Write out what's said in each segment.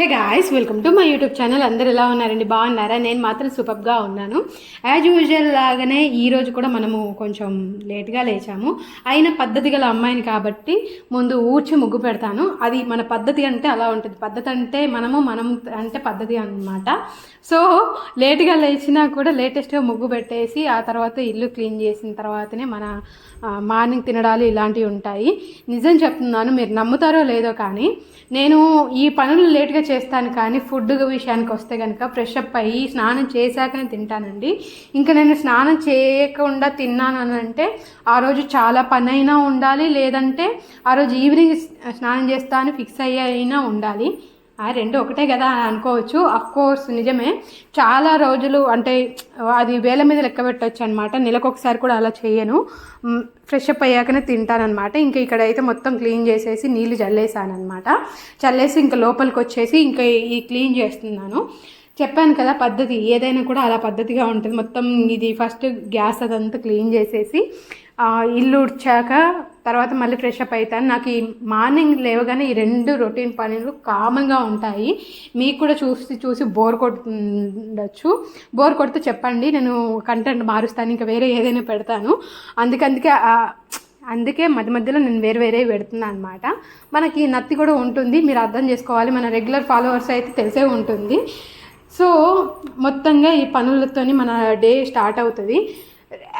Hey guys welcome to my YouTube channel అందరు ఎలా ఉన్నారండి? బాగున్నారా? నేను మాత్రం సూపర్గా ఉన్నాను. యాజ్ యూజువల్ లాగానే ఈరోజు కూడా మనము కొంచెం లేట్గా లేచాము. అయిన పద్ధతి గల అమ్మాయిని కాబట్టి ముందు ఊడ్చి ముగ్గు పెడతాను. అది మన పద్ధతి అంటే అలా ఉంటుంది. పద్ధతి అంటే మనము మనం అంటే పద్ధతి అన్నమాట. సో లేట్గా లేచినా కూడా లేటెస్ట్గా ముగ్గు పెట్టేసి ఆ తర్వాత ఇల్లు క్లీన్ చేసిన తర్వాతనే మన మార్నింగ్ తినడాలు ఇలాంటివి ఉంటాయి. నిజం చెప్తున్నాను మీరు నమ్ముతారో లేదో కానీ నేను ఈ పనులు లేట్గా చేస్తాను కానీ ఫుడ్ విషయానికి వస్తే కనుక ఫ్రెష్ అప్ అయ్యి స్నానం చేశాకనే తింటానండి. ఇంకా నేను స్నానం చేయకుండా తిన్నాను అని అంటే ఆ రోజు చాలా పని అయినా ఉండాలి లేదంటే ఆ రోజు ఈవినింగ్ స్నానం చేస్తా అని ఫిక్స్ అయ్యి అయినా ఉండాలి. ఆ రెండు ఒకటే కదా అని అనుకోవచ్చు. అఫ్ కోర్స్ నిజమే. చాలా రోజులు అంటే అది వేల మీద లెక్క పెట్టచ్చు అనమాట నెలకు ఒకసారి కూడా అలా చేయను. ఫ్రెష్ అప్ అయ్యాకనే తింటానమాట ఇంకా ఇక్కడ అయితే మొత్తం క్లీన్ చేసేసి నీళ్ళు చల్లేసాను అనమాట చల్లేసి ఇంకా లోపలికి వచ్చేసి ఇంకా ఈ క్లీన్ చేస్తున్నాను. చెప్పాను కదా పద్ధతి ఏదైనా కూడా అలా పద్ధతిగా ఉంటుంది. మొత్తం ఇది ఫస్ట్ గ్యాస్ అదంతా క్లీన్ చేసేసి ఇల్లు ఉడ్చాక తర్వాత మళ్ళీ ఫ్రెష్ అప్ అవుతాను నాకు ఈ మార్నింగ్ లేవగానే ఈ రెండు రొటీన్ పనులు కామన్గా ఉంటాయి. మీకు కూడా చూసి చూసి బోర్ కొడుతుండొచ్చు. బోర్ కొడితే చెప్పండి నేను కంటెంట్ మారుస్తాను ఇంకా వేరే ఏదైనా పెడతాను. అందుకందుకే అందుకే మధ్య మధ్యలో నేను వేరే వేరే పెడుతున్నాను అనమాట మనకి నత్తి కూడా ఉంటుంది మీరు అర్థం చేసుకోవాలి. మన రెగ్యులర్ ఫాలోవర్స్ అయితే తెలిసే ఉంటుంది. సో మొత్తంగా ఈ పనులతోని మన డే స్టార్ట్ అవుతుంది.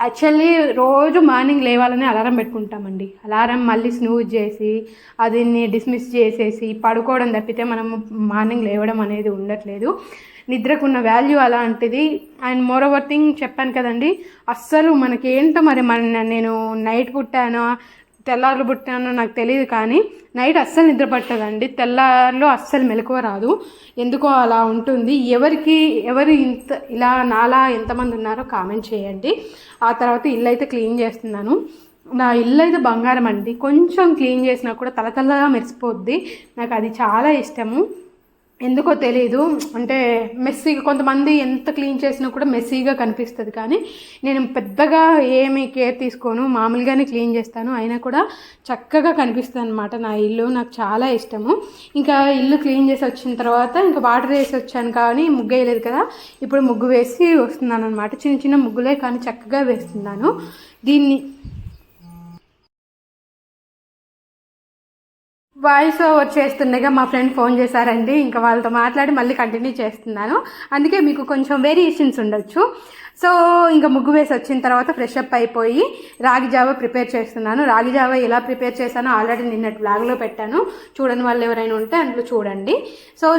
యాక్చువల్లీ రోజు మార్నింగ్ లేవాలని అలారం పెట్టుకుంటామండి. అలారం మళ్ళీ స్నూజ్ చేసి అదిని డిస్మిస్ చేసేసి పడుకోవడం తప్పితే మనం మార్నింగ్ లేవడం అనేది ఉండట్లేదు. నిద్రకున్న వాల్యూ అలాంటిది. అండ్ మోర్ ఓవర్ థింగ్ చెప్పాను కదండి అస్సలు మనకేంటో మరి మన నేను నైట్ పుట్టానా తెల్లారులు పుట్టానో నాకు తెలియదు కానీ నైట్ అస్సలు నిద్ర పట్టదండి. అస్సలు మెలకువ రాదు. ఎందుకో అలా ఉంటుంది. ఎవరికి ఎవరు ఇంత ఇలా నాలా ఎంతమంది ఉన్నారో కామెంట్ చేయండి. ఆ తర్వాత ఇల్లు అయితే క్లీన్ చేస్తున్నాను. నా ఇల్లు అయితే బంగారం అండి. కొంచెం క్లీన్ చేసినా కూడా తలతలగా మెరిసిపోద్ది. నాకు అది చాలా ఇష్టము. ఎందుకో తెలియదు అంటే మెస్సీగా కొంతమంది ఎంత క్లీన్ చేసినా కూడా మెస్సీగా కనిపిస్తుంది. కానీ నేను పెద్దగా ఏమి కేర్ తీసుకోను. మామూలుగానే క్లీన్ చేస్తాను. అయినా కూడా చక్కగా కనిపిస్తుంది అనమాట నా ఇల్లు. నాకు చాలా ఇష్టము. ఇంకా ఇల్లు క్లీన్ చేసి వచ్చిన తర్వాత ఇంకా వాటర్ వేసి వచ్చాను కానీ ముగ్గు వేయలేదు కదా. ఇప్పుడు ముగ్గు వేసి వస్తున్నాను అనమాట చిన్న చిన్న ముగ్గులే కానీ చక్కగా వేస్తున్నాను. దీన్ని వాయిస్ ఓవర్ చేస్తుండగా మా ఫ్రెండ్ ఫోన్ చేశారండి. ఇంకా వాళ్ళతో మాట్లాడి మళ్ళీ కంటిన్యూ చేస్తున్నాను. అందుకే మీకు కొంచెం వేరియేషన్స్ ఉండొచ్చు. సో ఇంకా ముగ్గు వేసి వచ్చిన తర్వాత ఫ్రెష్ అప్ అయిపోయి రాగి జావ ప్రిపేర్ చేస్తున్నాను. రాగి జావ ఎలా ప్రిపేర్ చేశానో ఆల్రెడీ నిన్నటి బ్లాగ్లో పెట్టాను. చూడని వాళ్ళు ఎవరైనా ఉంటే అందులో చూడండి. సో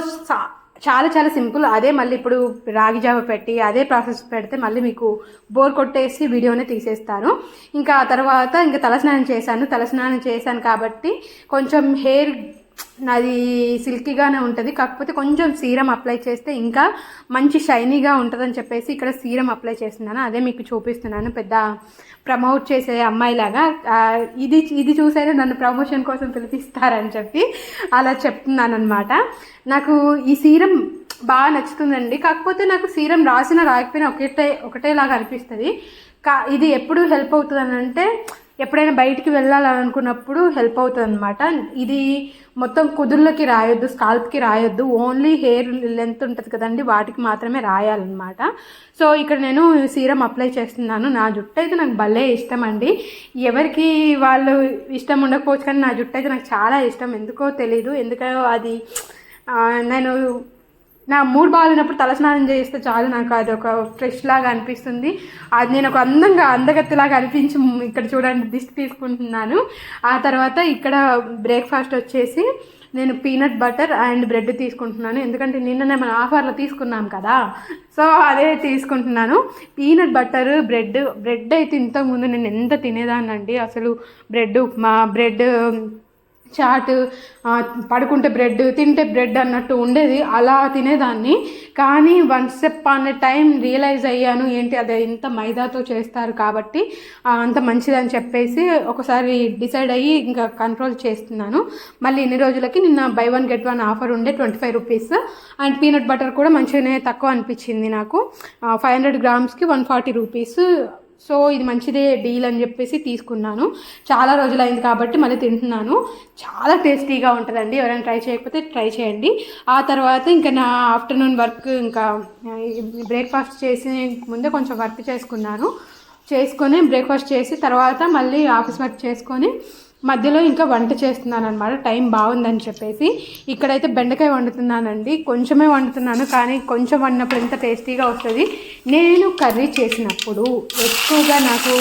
చాలా చాలా సింపుల్. అదే మళ్ళీ ఇప్పుడు రాగి జావ పెట్టి అదే ప్రాసెస్ పెడితే మళ్ళీ మీకు బోర్ కొట్టేసి వీడియోనే తీసేస్తాను. ఇంకా తర్వాత ఇంకా తలస్నానం చేశాను. తలస్నానం చేశాను కాబట్టి కొంచెం హెయిర్ నాది సిల్కీగానే ఉంటుంది. కాకపోతే కొంచెం సీరం అప్లై చేస్తే ఇంకా మంచి షైనీగా ఉంటుందని చెప్పేసి ఇక్కడ సీరం అప్లై చేస్తున్నాను. అదే మీకు చూపిస్తున్నాను. పెద్ద ప్రమోట్ చేసే అమ్మాయిలాగా. ఇది ఇది చూసైనా నన్ను ప్రమోషన్ కోసం పిలిపిస్తారని చెప్పి అలా చెప్తున్నాను అనమాట నాకు ఈ సీరం బాగా నచ్చుతుందండి. కాకపోతే నాకు సీరం రాసిన రాకపోయినా ఒకటే ఒకటేలాగా అనిపిస్తుంది. కా ఇది ఎప్పుడు హెల్ప్ అవుతుంది అని అంటే ఎప్పుడైనా బయటికి వెళ్ళాలనుకున్నప్పుడు హెల్ప్ అవుతుంది అనమాట ఇది మొత్తం కుదుర్లకి రాయొద్దు స్కాల్ప్కి రాయొద్దు. ఓన్లీ హెయిర్ లెంత్ ఉంటుంది కదండి వాటికి మాత్రమే రాయాలన్నమాట. సో ఇక్కడ నేను సీరం అప్లై చేస్తున్నాను. నా జుట్టు అయితే నాకు భలే ఇష్టం అండి ఎవరికి వాళ్ళు ఇష్టం ఉండకపోవచ్చు కానీ నా జుట్టు అయితే నాకు చాలా ఇష్టం. ఎందుకో తెలీదు. ఎందుకో అది నేను నా మూడు బాగాలేనప్పుడు తలస్నానం చేస్తే చాలు నాకు అది ఒక ఫ్రెష్ లాగా అనిపిస్తుంది. అది నేను ఒక అందంగా అందగత్తిలాగా అనిపించి ఇక్కడ చూడండి దిష్టి తీసుకుంటున్నాను. ఆ తర్వాత ఇక్కడ బ్రేక్ఫాస్ట్ వచ్చేసి నేను పీనట్ బటర్ అండ్ బ్రెడ్ తీసుకుంటున్నాను. ఎందుకంటే నిన్ననే మన ఆఫర్లో తీసుకున్నాం కదా. సో అదే తీసుకుంటున్నాను. పీనట్ బటర్ బ్రెడ్ బ్రెడ్ అయితే ఇంతకుముందు నేను ఎంత తినేదాన్నండి? అసలు బ్రెడ్ ఉప్మా బ్రెడ్ చాట్ పడుకుంటే బ్రెడ్ తింటే బ్రెడ్ అన్నట్టు ఉండేది. అలా తినేదాన్ని. కానీ one step on time realize అయ్యాను ఏంటి అది ఇంత మైదాతో చేస్తారు కాబట్టి అంత మంచిదని చెప్పేసి ఒకసారి డిసైడ్ అయ్యి ఇంకా కంట్రోల్ చేస్తున్నాను. మళ్ళీ ఇన్ని రోజులకి నిన్న buy one get one offer ఉండే twenty five rupees. And peanut butter కూడా మంచిగానే తక్కువ అనిపించింది నాకు. ఫైవ్ హండ్రెడ్ గ్రామ్స్కి వన్ ఫార్టీ రూపీస్. సో ఇది మంచిదే డీల్ అని చెప్పేసి తీసుకున్నాను. చాలా రోజులు అయింది కాబట్టి మళ్ళీ తింటున్నాను. చాలా టేస్టీగా ఉంటుందండి. ఎవరైనా ట్రై చేయకపోతే ట్రై చేయండి. ఆ తర్వాత ఇంకా నా ఆఫ్టర్నూన్ వర్క్ ఇంకా బ్రేక్ఫాస్ట్ చేసి ముందే కొంచెం వర్క్ చేసుకున్నాను. చేసుకొని బ్రేక్ఫాస్ట్ చేసి తర్వాత మళ్ళీ ఆఫీస్ వర్క్ చేసుకొని మధ్యలో ఇంకా వంట చేస్తున్నాను అనమాట టైం బాగుందని చెప్పేసి ఇక్కడైతే బెండకాయ వండుతున్నానండి. కొంచెమే వండుతున్నాను కానీ కొంచెం వండినప్పుడు ఎంత టేస్టీగా వస్తుంది. నేను కర్రీ చేసినప్పుడు ఎక్కువగా నాకు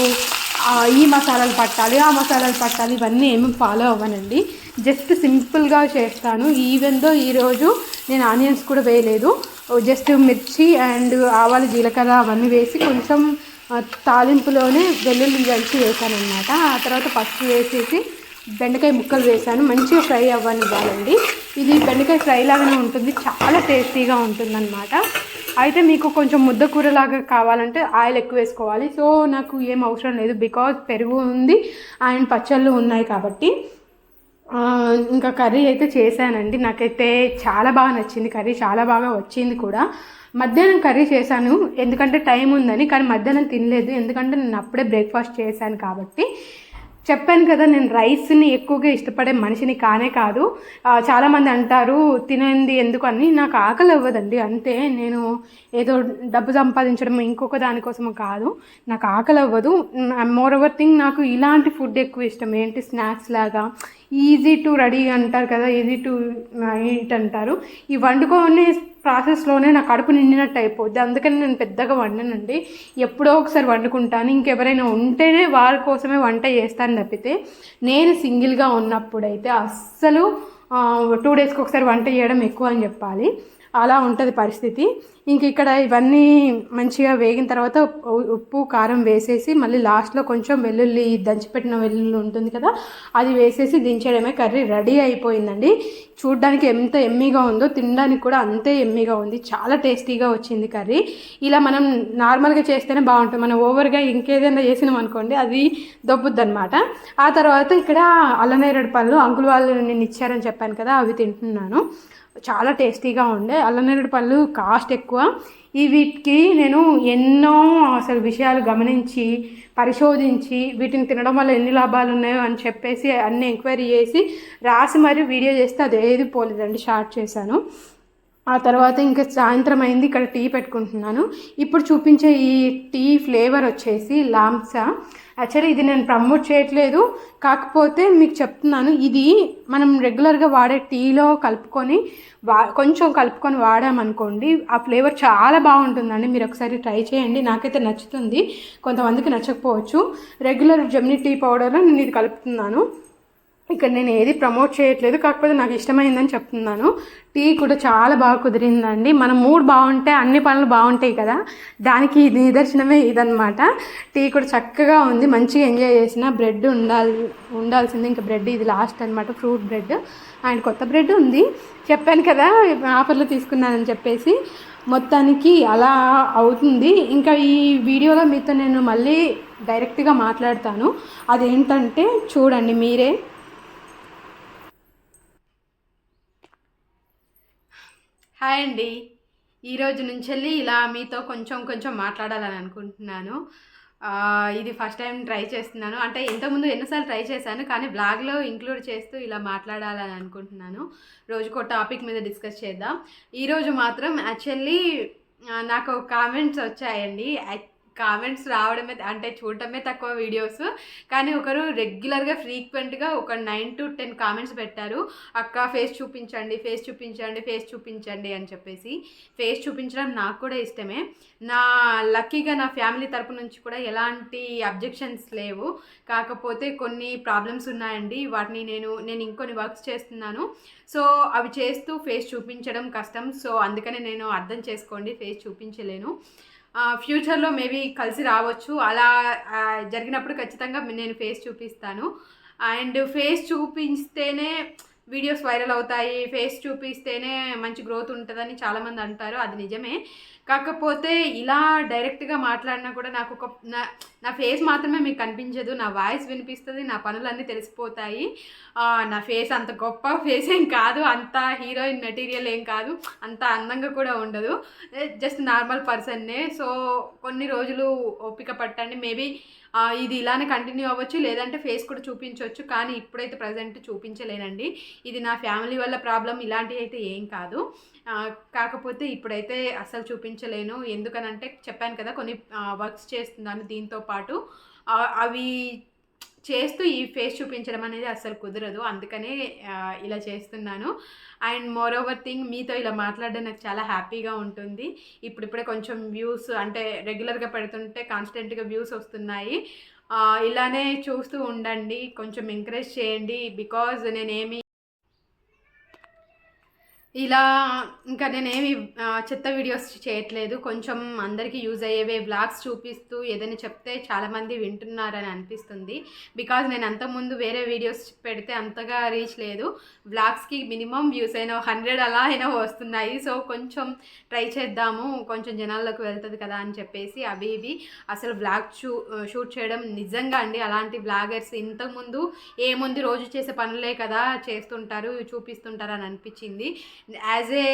ఈ మసాలాలు పట్టాలి ఆ మసాలాలు పట్టాలి ఇవన్నీ ఏమి ఫాలో అవ్వనండి. జస్ట్ సింపుల్గా చేస్తాను. ఈవెన్ దో ఈరోజు నేను ఆనియన్స్ కూడా వేయలేదు. జస్ట్ మిర్చి అండ్ ఆవాలు జీలకర్ర అవన్నీ వేసి కొంచెం తాలింపులోనే వెల్లుల్లి దంచి వేసాను అనమాట ఆ తర్వాత పసుపు వేసేసి బెండకాయ ముక్కలు వేసాను. మంచిగా ఫ్రై అవ్వనివ్వాలండి ఇది బెండకాయ ఫ్రై లాగానే ఉంటుంది. చాలా టేస్టీగా ఉంటుందన్నమాట. అయితే మీకు కొంచెం ముద్ద కూరలాగా కావాలంటే ఆయిల్ ఎక్కువ వేసుకోవాలి. సో నాకు ఏం అవసరం లేదు. బికాజ్ పెరుగు ఉంది అండ్ పచ్చళ్ళు ఉన్నాయి కాబట్టి. ఇంకా కర్రీ అయితే చేశానండి. నాకైతే చాలా బాగా నచ్చింది. కర్రీ చాలా బాగా వచ్చింది కూడా. మధ్యాహ్నం కర్రీ చేశాను ఎందుకంటే టైం ఉందని కానీ మధ్యాహ్నం తినలేదు ఎందుకంటే నేను అప్పుడే బ్రేక్ఫాస్ట్ చేశాను కాబట్టి. చెప్పాను కదా నేను రైస్ని ఎక్కువగా ఇష్టపడే మనిషిని కానే కాదు. చాలామంది అంటారు తినంది ఎందుకు? అని. నాకు ఆకలి అవ్వదండి. అంతే నేను ఏదో డబ్బు సంపాదించడం ఇంకొక దానికోసం కాదు. నాకు ఆకలి అవ్వదు. మోర్ ఓవర్ థింగ్ నాకు ఇలాంటి ఫుడ్ ఎక్కువ ఇష్టం. ఏంటి? స్నాక్స్ లాగా. ఈజీ టు రెడీ అంటారు కదా ఈజీ టు ఈట్ అంటారు. ఈ వండుకోనే ప్రాసెస్లోనే నా కడుపు నిండినట్టు అయిపోద్ది. అందుకని నేను పెద్దగా వండనండి. ఎప్పుడో ఒకసారి వండుకుంటాను. ఇంకెవరైనా ఉంటేనే వారి కోసమే వంట చేస్తాను తప్పితే నేను సింగిల్గా ఉన్నప్పుడైతే అస్సలు టూ డేస్కి ఒకసారి వంట చేయడం ఎక్కువ అని చెప్పాలి. అలా ఉంటుంది పరిస్థితి. ఇంక ఇక్కడ ఇవన్నీ మంచిగా వేగిన తర్వాత ఉప్పు కారం వేసేసి మళ్ళీ లాస్ట్లో కొంచెం వెల్లుల్లి దంచిపెట్టిన వెల్లుల్లి ఉంటుంది కదా అది వేసేసి దించడమే కర్రీ రెడీ అయిపోయిందండి. చూడ్డానికి ఎంత ఎమ్మీగా ఉందో తినడానికి కూడా అంతే ఎమ్మీగా ఉంది. చాలా టేస్టీగా వచ్చింది కర్రీ. ఇలా మనం నార్మల్గా చేస్తేనే బాగుంటుంది. మనం ఓవర్గా ఇంకేదైనా చేసినాం అనుకోండి అది దొబ్బుద్ది అనమాట ఆ తర్వాత ఇక్కడ అల్లనేరడు పళ్ళు అంకుల్ వాళ్ళు నేను ఇచ్చారని చెప్పాను కదా అవి తింటున్నాను. చాలా టేస్టీగా ఉండే. అల్లనేరేడు పళ్ళు కాస్ట్ ఎక్కువ. ఈ వీటికి నేను ఎన్నో అసలు విషయాలు గమనించి పరిశోధించి వీటిని తినడం వల్ల ఎన్ని లాభాలు ఉన్నాయో అని చెప్పేసి అన్ని ఎంక్వైరీ చేసి రాసి మరి వీడియో చేస్తే అది ఏది పోలేదండి షార్ట్ చేశాను. ఆ తర్వాత ఇంకా సాయంత్రం అయింది ఇక్కడ టీ పెట్టుకుంటున్నాను. ఇప్పుడు చూపించే ఈ టీ ఫ్లేవర్ వచ్చేసి లాంసా యాక్చువల్లీ ఇది నేను ప్రమోట్ చేయట్లేదు. కాకపోతే మీకు చెప్తున్నాను ఇది మనం రెగ్యులర్గా వాడే టీలో కలుపుకొని వా కొంచెం కలుపుకొని వాడామనుకోండి ఆ ఫ్లేవర్ చాలా బాగుంటుందండి. మీరు ఒకసారి ట్రై చేయండి నాకైతే నచ్చుతుంది. కొంతమందికి నచ్చకపోవచ్చు. రెగ్యులర్ జెమినీ టీ పౌడర్లో నేను ఇది కలుపుతున్నాను. ఇక్కడ నేను ఏది ప్రమోట్ చేయట్లేదు కాకపోతే నాకు ఇష్టమైందని చెప్తున్నాను. టీ కూడా చాలా బాగా కుదిరిందండి. మన మూడ్ బాగుంటే అన్ని పనులు బాగుంటాయి కదా. దానికి ఇది నిదర్శనమే ఇదనమాట టీ కూడా చక్కగా ఉంది మంచిగా ఎంజాయ్ చేసిన. బ్రెడ్ ఉండాలి ఉండాల్సింది ఇంకా బ్రెడ్ ఇది లాస్ట్ అనమాట ఫ్రూట్ బ్రెడ్. అండ్ కొత్త బ్రెడ్ ఉంది. చెప్పాను కదా ఆఫర్లో తీసుకున్నానని చెప్పేసి. మొత్తానికి అలా అవుతుంది. ఇంకా ఈ వీడియోలో మీతో నేను మళ్ళీ డైరెక్ట్గా మాట్లాడతాను. అదేంటంటే చూడండి మీరే. హాయ్ అండి. ఈ రోజు నుంచి వెళ్ళి ఇలా మీతో కొంచెం కొంచెం మాట్లాడాలని అనుకుంటున్నాను. ఇది ఫస్ట్ టైం ట్రై చేస్తున్నాను. అంటే ఇంతకుముందు ఎన్నోసార్లు ట్రై చేశాను కానీ బ్లాగ్లో ఇంక్లూడ్ చేస్తూ ఇలా మాట్లాడాలని అనుకుంటున్నాను. రోజుకో టాపిక్ మీద డిస్కస్ చేద్దాం. ఈరోజు మాత్రం యాక్చువల్లీ నాకు కామెంట్స్ వచ్చాయండి. కామెంట్స్ రావడమే అంటే చూడటమే తక్కువ వీడియోస్. కానీ ఒకరు రెగ్యులర్గా ఫ్రీక్వెంట్గా ఒక నైన్ టు టెన్ కామెంట్స్ పెట్టారు. అక్క ఫేస్ చూపించండి ఫేస్ చూపించండి ఫేస్ చూపించండి అని చెప్పేసి. ఫేస్ చూపించడం నాకు కూడా ఇష్టమే. నా లక్కీగా నా ఫ్యామిలీ తరపు నుంచి కూడా ఎలాంటి అబ్జెక్షన్స్ లేవు. కాకపోతే కొన్ని ప్రాబ్లమ్స్ ఉన్నాయండి. వాటిని నేను నేను ఇంకొన్ని వర్క్స్ చేస్తున్నాను. సో అవి చేస్తూ ఫేస్ చూపించడం కష్టం. సో అందుకనే నేను అర్థం చేసుకోండి ఫేస్ చూపించలేను. ఫ్యూచర్లో మేబీ కలిసి రావచ్చు. అలా జరిగినప్పుడు ఖచ్చితంగా నేను ఫేస్ చూపిస్తాను. అండ్ ఫేస్ చూపిస్తేనే వీడియోస్ వైరల్ అవుతాయి. ఫేస్ చూపిస్తేనే మంచి గ్రోత్ ఉంటుందని చాలామంది అంటారు. అది నిజమే. కాకపోతే ఇలా డైరెక్ట్గా మాట్లాడినా కూడా నాకు ఒక నా నా ఫేస్ మాత్రమే మీకు కనిపించదు. నా వాయిస్ వినిపిస్తుంది నా పనులన్నీ తెలిసిపోతాయి. నా ఫేస్ అంత గొప్ప ఫేస్ ఏం కాదు అంత హీరోయిన్ మెటీరియల్ ఏం కాదు అంత అందంగా కూడా ఉండదు. జస్ట్ నార్మల్ పర్సన్నే సో కొన్ని రోజులు ఓపిక పట్టండి. మేబీ ఇది ఇలానే కంటిన్యూ అవ్వచ్చు లేదంటే ఫేస్ కూడా చూపించవచ్చు కానీ ఇప్పుడైతే ప్రజెంట్ చూపించలేనండి. ఇది నా ఫ్యామిలీ వల్ల ప్రాబ్లం ఇలాంటివి అయితే ఏం కాదు. కాకపోతే ఇప్పుడైతే అస్సలు చూపించలేను. ఎందుకనంటే చెప్పాను కదా కొన్ని వర్క్స్ చేస్తున్నాను దీంతో పాటు. అవి చేస్తూ ఈ ఫేస్ చూపించడం అనేది అస్సలు కుదరదు. అందుకనే ఇలా చేస్తున్నాను. అండ్ మోర్ ఓవర్ థింగ్ మీతో ఇలా మాట్లాడడం నాకు చాలా హ్యాపీగా ఉంటుంది. ఇప్పుడిప్పుడే కొంచెం వ్యూస్ అంటే రెగ్యులర్గా పెడుతుంటే కాన్స్టెంట్గా వ్యూస్ వస్తున్నాయి. ఇలానే చూస్తూ ఉండండి. కొంచెం ఎంకరేజ్ చేయండి. బికాజ్ నేనేమి ఇలా ఇంకా నేనేమి చెత్త వీడియోస్ చేయట్లేదు. కొంచెం అందరికీ యూజ్ అయ్యేవే వ్లాగ్స్ చూపిస్తూ ఏదైనా చెప్తే చాలామంది వింటున్నారని అనిపిస్తుంది. బికాజ్ నేను అంతకుముందు వేరే వీడియోస్ పెడితే అంతగా రీచ్ లేదు. బ్లాగ్స్కి మినిమం వ్యూస్ అయినా హండ్రెడ్ అలా అయినా వస్తున్నాయి. సో కొంచెం ట్రై చేద్దాము. కొంచెం జనాల్లోకి వెళ్తుంది కదా అని చెప్పేసి అవి ఇవి. అసలు వ్లాగ్ షూ షూట్ చేయడం నిజంగా అండి. అలాంటి వ్లాగర్స్ ఇంతకుముందు ఏముంది రోజు చేసే పనులే కదా చేస్తుంటారు చూపిస్తుంటారు అని అనిపించింది. యాజ్ ఏ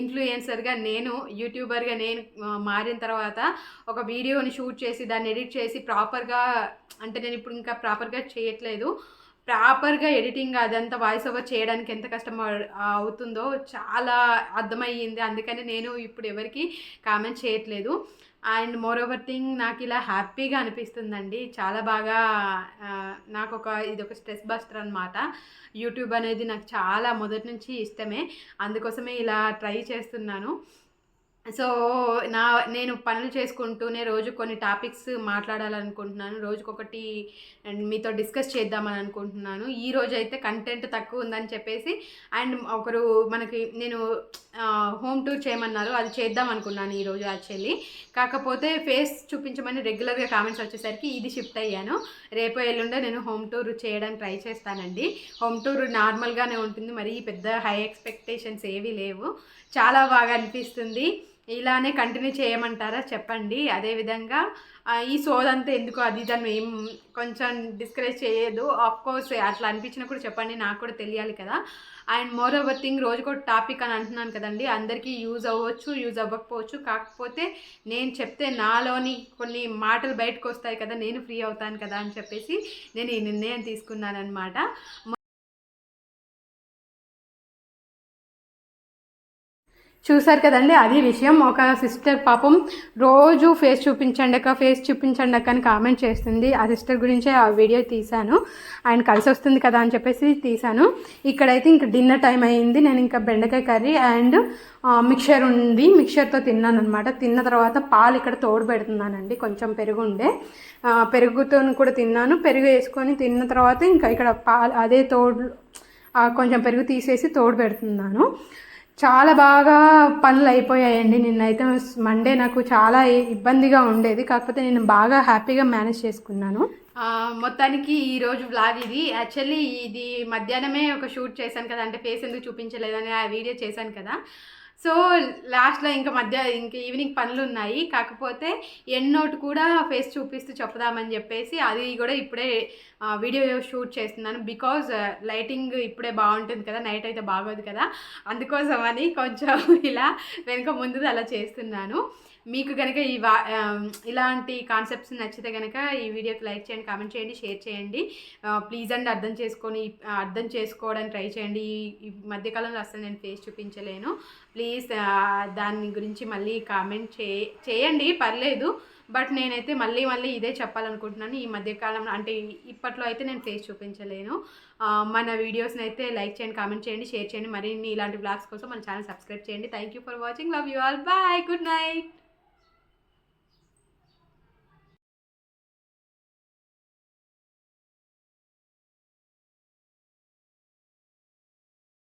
ఇన్ఫ్లుయెన్సర్గా నేను యూట్యూబర్గా నేను మారిన తర్వాత ఒక వీడియోని షూట్ చేసి దాన్ని ఎడిట్ చేసి ప్రాపర్గా అంటే నేను ఇప్పుడు ఇంకా ప్రాపర్గా చేయట్లేదు. ప్రాపర్గా ఎడిటింగ్ అదంతా వాయిస్ ఓవర్ చేయడానికి ఎంత కష్టం అవుతుందో చాలా అర్థమయ్యింది. అందుకని నేను ఇప్పుడు ఎవరికి కామెంట్ చేయట్లేదు. అండ్ మోర్ ఓవర్ థింగ్ నాకు ఇలా హ్యాపీగా అనిపిస్తుందండి. చాలా బాగా నాకు ఒక ఇది ఒక స్ట్రెస్ బస్టర్ అనమాట యూట్యూబ్ అనేది నాకు చాలా మొదటి నుంచి ఇష్టమే. అందుకోసమే ఇలా ట్రై చేస్తున్నాను. సో నా నేను పనులు చేసుకుంటూనే రోజు కొన్ని టాపిక్స్ మాట్లాడాలనుకుంటున్నాను. రోజుకొకటి అండ్ మీతో డిస్కస్ చేద్దామని అనుకుంటున్నాను ఈ రోజు అయితే కంటెంట్ తక్కువ ఉందని చెప్పేసి అండ్ ఒకరు మనకి నేను హోమ్ టూర్ చేయమన్నారు. అది చేద్దాం అనుకున్నాను ఈరోజు యాక్చువల్లీ. కాకపోతే ఫేస్ చూపించమని రెగ్యులర్గా కామెంట్స్ వచ్చేసరికి ఇది షిఫ్ట్ అయ్యాను. రేపు ఎల్లుండే నేను హోమ్ టూర్ చేయడానికి ట్రై చేస్తానండి. హోమ్ టూర్ నార్మల్గానే ఉంటుంది. మరి పెద్ద హై ఎక్స్పెక్టేషన్స్ ఏవీ లేవు. చాలా బాగా అనిపిస్తుంది. ఇలానే కంటిన్యూ చేయమంటారా? చెప్పండి. అదేవిధంగా ఈ సోదంతా ఎందుకు అది దాన్ని ఏం కొంచెం డిస్కరేజ్ చేయదు కోర్స్ అట్లా అనిపించినా కూడా చెప్పండి. నాకు కూడా తెలియాలి కదా. అండ్ మోర్ ఓవర్ థింగ్ రోజుకో టాపిక్ అని అంటున్నాను కదండి. అందరికీ యూజ్ అవ్వచ్చు యూజ్ అవ్వకపోవచ్చు. కాకపోతే నేను చెప్తే నాలోని కొన్ని మాటలు బయటకు వస్తాయి కదా నేను ఫ్రీ అవుతాను కదా అని చెప్పేసి నేను ఈ నిర్ణయం తీసుకున్నాను అనమాట చూసారు కదండి అది విషయం. ఒక సిస్టర్ పాపం రోజు ఫేస్ చూపించండి అక్క ఫేస్ చూపించండి అక్క అని కామెంట్ చేస్తుంది. ఆ సిస్టర్ గురించే ఆ వీడియో తీశాను. ఆయన కలిసి వస్తుంది కదా అని చెప్పేసి తీశాను. ఇక్కడైతే ఇంకా డిన్నర్ టైం అయింది. నేను ఇంకా బెండకాయ కర్రీ అండ్ మిక్చర్ ఉంది. మిక్చర్తో తిన్నాను అనమాట తిన్న తర్వాత పాలు ఇక్కడ తోడు పెడుతున్నానండి. కొంచెం పెరుగు ఉండే పెరుగుతో కూడా తిన్నాను. పెరుగు వేసుకొని తిన్న తర్వాత ఇంకా ఇక్కడ పాలు అదే తోడు కొంచెం పెరుగు తీసేసి తోడు పెడుతున్నాను. చాలా బాగా పనులు అయిపోయాయండి. నిన్నైతే మండే నాకు చాలా ఇబ్బందిగా ఉండేది. కాకపోతే నేను బాగా హ్యాపీగా మేనేజ్ చేసుకున్నాను. మొత్తానికి ఈ రోజు ఇది. యాక్చువల్లీ ఇది మధ్యాహ్నమే ఒక షూట్ చేశాను కదా. అంటే ఫేస్ ఎందుకు చూపించలేదని ఆ వీడియో చేశాను కదా. సో లాస్ట్లో ఇంకా మధ్య ఇంకా ఈవినింగ్ పనులు ఉన్నాయి కాకపోతే ఎన్నోటి కూడా ఫేస్ చూపిస్తూ చెప్పుదామని చెప్పేసి అది కూడా ఇప్పుడే వీడియో షూట్ చేస్తున్నాను. బికాజ్ లైటింగ్ ఇప్పుడే బాగుంటుంది కదా నైట్ అయితే బాగోదు కదా. అందుకోసం అని కొంచెం ఇలా వెనుక ముందు అలా చేస్తున్నాను. మీకు కనుక ఈ వా ఇలాంటి కాన్సెప్ట్స్ నచ్చితే కనుక ఈ వీడియోకి లైక్ చేయండి కామెంట్ చేయండి షేర్ చేయండి. ప్లీజ్ అండి అర్థం చేసుకొని అర్థం చేసుకోవడానికి ట్రై చేయండి. ఈ మధ్యకాలంలో అసలు నేను ఫేస్ చూపించలేను. ప్లీజ్ దాని గురించి మళ్ళీ కామెంట్ చే చేయండి పర్లేదు. బట్ నేనైతే మళ్ళీ మళ్ళీ ఇదే చెప్పాలనుకుంటున్నాను. ఈ మధ్యకాలంలో అంటే ఇప్పట్లో అయితే నేను ఫేస్ చూపించలేను. మన వీడియోస్ని అయితే లైక్ చేయండి కామెంట్ చేయండి షేర్ చేయండి. మరిన్ని ఇలాంటి బ్లాగ్స్ కోసం మన ఛానల్ సబ్స్క్రైబ్ చేయండి. Thank you for watching love you all bye good night